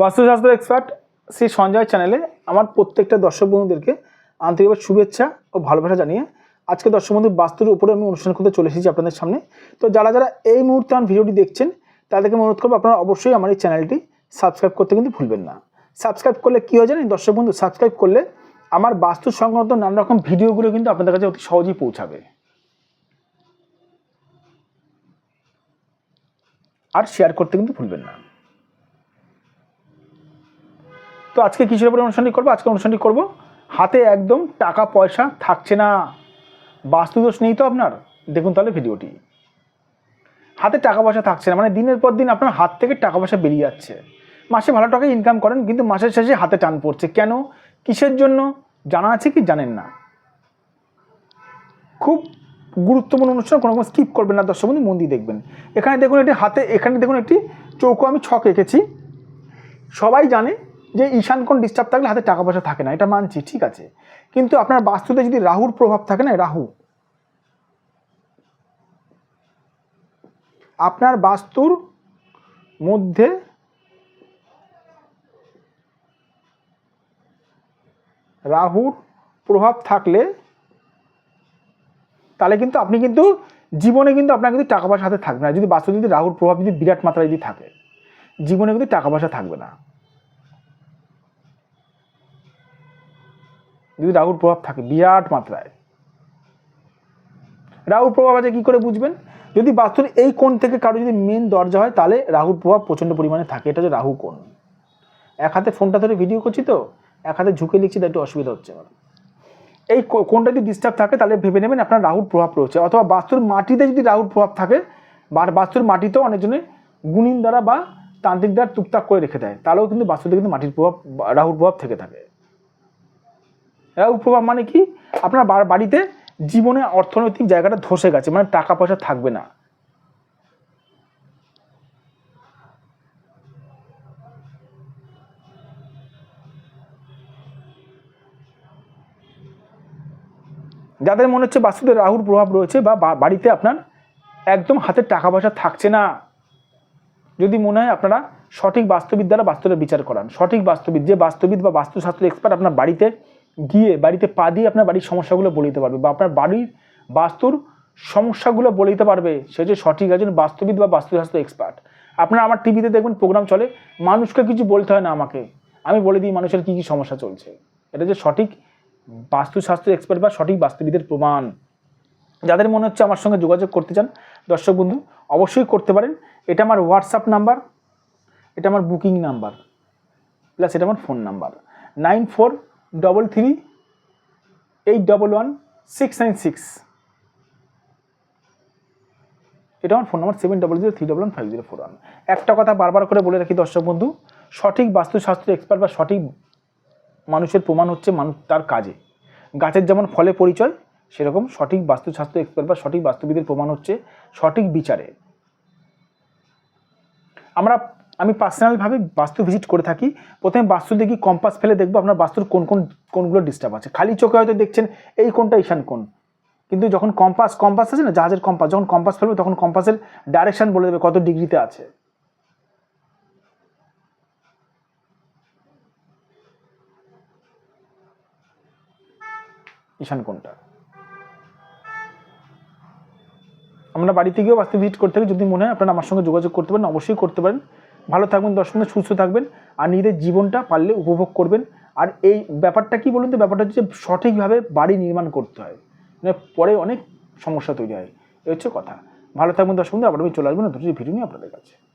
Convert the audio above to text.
বাস্তুশাস্ত্র এক্সপার্ট শ্রী সঞ্জয় চ্যানেলে আমার প্রত্যেকটা দর্শক বন্ধুদেরকে আন্তরিকভাবে শুভেচ্ছা ও ভালোবাসা জানিয়ে আজকে দর্শক বন্ধু বাস্তুর উপরে আমি অনুষ্ঠান করতে চলে এসেছি আপনাদের সামনে। তো যারা যারা এই মুহূর্তে আমার ভিডিওটি দেখছেন, তাদেরকে অনুরোধ করব আপনারা অবশ্যই আমার এই চ্যানেলটি সাবস্ক্রাইব করতে কিন্তু ভুলবেন না। সাবস্ক্রাইব করলে কী হয় জানেন, দর্শক বন্ধু সাবস্ক্রাইব করলে আমার বাস্তু সংক্রান্ত নানা রকম ভিডিওগুলো কিন্তু আপনাদের কাছে অতি সহজেই পৌঁছাবে। আর শেয়ার করতে কিন্তু ভুলবেন না। তো আজকে কিসের উপরে অনুষ্ঠানটি করব? আজকে অনুষ্ঠানটি করব, হাতে একদম টাকা, পয়সা থাকছে না। বাস্তুদোষ নেই তো আপনার? দেখুন তাহলে ভিডিওটি। হাতে টাকা, পয়সা থাকছে না মানে দিনের পর দিন আপনার হাত থেকে টাকা, পয়সা বেরিয়ে যাচ্ছে। মাসে ভালো টাকা ইনকাম করেন, কিন্তু মাসের শেষে হাতে টান পড়ছে। কেন? কিসের জন্য? জানা আছে কি? জানেন না। খুব গুরুত্বপূর্ণ অনুষ্ঠান, কোনো রকম স্কিপ করবেন না। দর্শক বন্ধু, মন দিয়ে দেখবেন। এখানে দেখুন একটি হাতে, এখানে দেখুন একটি চৌকো আমি ছক এঁকেছি। সবাই জানে যে ঈশান কোণ ডিস্টার্ব থাকলে হাতে টাকা পয়সা থাকে না, এটা মানছি, ঠিক আছে। কিন্তু আপনার বাস্তুতে যদি রাহুর প্রভাব থাকে না রাহু। আপনার বাস্তুর মধ্যে রাহুর প্রভাব থাকলে, তাহলে কিন্তু আপনি কিন্তু, জীবনে কিন্তু আপনার কিন্তু টাকা পয়সা হাতে থাকবে না। যদি বাস্তু যদি রাহুর প্রভাব যদি বিরাট মাত্রায় যদি থাকে, জীবনে কিন্তু টাকা পয়সা থাকবে না। যদি রাহুর প্রভাব থাকে, বিরাট মাত্রায়। রাহুর প্রভাব আছে কী করে বুঝবেন? যদি বাস্তুর এই কোণ থেকে কারও যদি মেন দরজা হয়, তাহলে রাহুর প্রভাব প্রচণ্ড পরিমাণে থাকে। এটা হচ্ছে রাহু কোণ। এক হাতে ফোনটা ধরে ভিডিও করছি তো, এক হাতে ঝুঁকে লিখছি, তাই একটু অসুবিধা হচ্ছে আমার। এই কোনটা যদি ডিস্টার্ব থাকে, তাহলে ভেবে নেবেন আপনার রাহুর প্রভাব রয়েছে। অথবা বাস্তুর মাটিতে যদি রাহুর প্রভাব থাকে, বা বাস্তুর মাটিতেও অনেকজনে গুণিন দ্বারা বা তান্ত্রিক দ্বারা টুকটাক করে রেখে দেয়, তাহলেও কিন্তু বাস্তুতে কিন্তু মাটির প্রভাব রাহুর প্রভাব থেকে থাকে। প্রভাব মানে কি? আপনার বাড়িতে জীবনে অর্থনৈতিক জায়গাটা ধসে গেছে মানে টাকা পয়সা থাকবে না। যাদের মনে হচ্ছে বাস্তুতে রাহুর প্রভাব রয়েছে বা বাড়িতে আপনার একদম হাতে টাকা পয়সা থাকছে না, যদি মনে হয় আপনারা সঠিক বাস্তুবিদ দ্বারা বাস্তুটা বিচার করান। সঠিক বাস্তুবিদ যে বাস্তুবিদ বা বাস্তুশাস্ত্র এক্সপার্ট আপনার বাড়িতে গিয়ে বাড়িতে পা দিয়ে আপনার বাড়ির সমস্যাগুলো বলে দিতে পারবে বা আপনার বাড়ির বাস্তুর সমস্যাগুলো বলে দিতে পারবে। সে যে সঠিক একজন বাস্তুবিদ বা বাস্তুশাস্ত্র এক্সপার্ট আপনারা আমার টিভিতে দেখবেন প্রোগ্রাম চলে, মানুষকে কিছু বলতে হয় না আমাকে। আমি বলে দিই মানুষের কী কী সমস্যা চলছে। এটা যে সঠিক বাস্তুশাস্ত্র এক্সপার্ট বা সঠিক বাস্তুবিদের প্রমাণ। যাদের মনে হচ্ছে আমার সঙ্গে যোগাযোগ করতে চান, দর্শক বন্ধু, অবশ্যই করতে পারেন। এটা আমার হোয়াটসঅ্যাপ নাম্বার এটা আমার বুকিং নাম্বার প্লাস এটা আমার phone number nine four double three eight double one six nine six এটা আমার phone number seven double zero three double one five zero four one একটা কথা বারবার করে বলে রাখি দর্শক বন্ধু, সঠিক বাস্তুশাস্ত্র এক্সপার্ট বা সঠিক মানুষের প্রমাণ হচ্ছে মানুষ তার কাজে। গাছের যেমন ফলে পরিচয়, সেরকম সঠিক বাস্তুশাস্ত্র এক্সপার্ট বা সঠিক বাস্তুবিদের প্রমাণ হচ্ছে সঠিক বিচারে। আমরা আমি পার্সোনালভাবে বাস্তু ভিজিট করে থাকি। প্রথমে বাস্তু দেখি কম্পাস ফেলে দেখব আপনার বাস্তুর কোন কোন, কোনগুলো ডিস্টার্ব আছে। খালি চোখে হয়তো দেখছেন এই কোনটা ঈশান কোন কিন্তু যখন কম্পাস কম্পাস আছে না, জাহাজের কম্পাস যখন কম্পাস ফেলবে তখন কম্পাসের ডাইরেকশন বলে দেবে কত ডিগ্রিতে আছে। ঈশান কোনটা আমরা বাড়িতে গিয়েও বাস্তু ভিজিট করতে হবে। যদি মনে হয় আপনারা আমার সঙ্গে যোগাযোগ করতে পারেন, অবশ্যই করতে পারেন। ভালো থাকবেন মিনিট সুস্থ থাকবেন আর নিজেদের জীবনটা পারলে উপভোগ করবেন। আর এই ব্যাপারটা কি বলুন তো? ব্যাপারটা হচ্ছে সঠিকভাবে বাড়ি নির্মাণ করতে হয়। মানে পরে অনেক সমস্যা তৈরি হয়। এই হচ্ছে কথা। ভালো থাকবেন মিনিট আবার আমি চলে আসবেন দুটো ভিডিও নিয়ে আপনাদের কাছে।